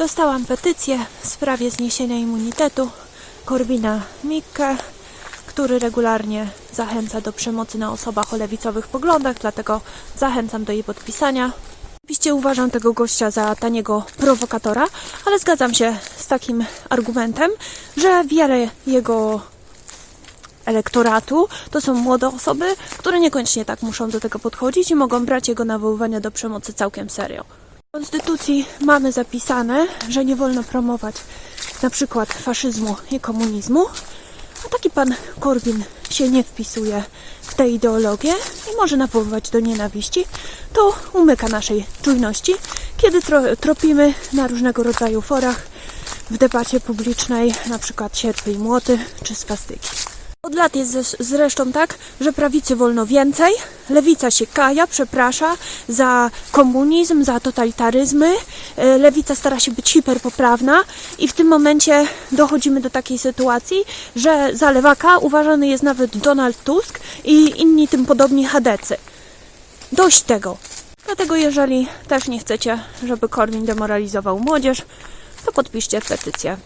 Dostałam petycję w sprawie zniesienia immunitetu Korwina Mikke, który regularnie zachęca do przemocy na osobach o lewicowych poglądach, dlatego zachęcam do jej podpisania. Oczywiście uważam tego gościa za taniego prowokatora, ale zgadzam się z takim argumentem, że wiele jego elektoratu to są młode osoby, które niekoniecznie tak muszą do tego podchodzić i mogą brać jego nawoływania do przemocy całkiem serio. W Konstytucji mamy zapisane, że nie wolno promować na przykład faszyzmu i komunizmu, a taki pan Korwin się nie wpisuje w tę ideologię i może nawoływać do nienawiści, to umyka naszej czujności, kiedy tro, tropimy na różnego rodzaju forach w debacie publicznej, na przykład sierpy i młoty czy swastyki. Od lat jest zresztą tak, że prawicy wolno więcej, lewica się kaja, przeprasza za komunizm, za totalitaryzmy, e, lewica stara się być hiperpoprawna i w tym momencie dochodzimy do takiej sytuacji, że za lewaka uważany jest nawet Donald Tusk i inni tym podobni chadecy. Dość tego. Dlatego jeżeli też nie chcecie, żeby Korwin demoralizował młodzież, to podpiszcie petycję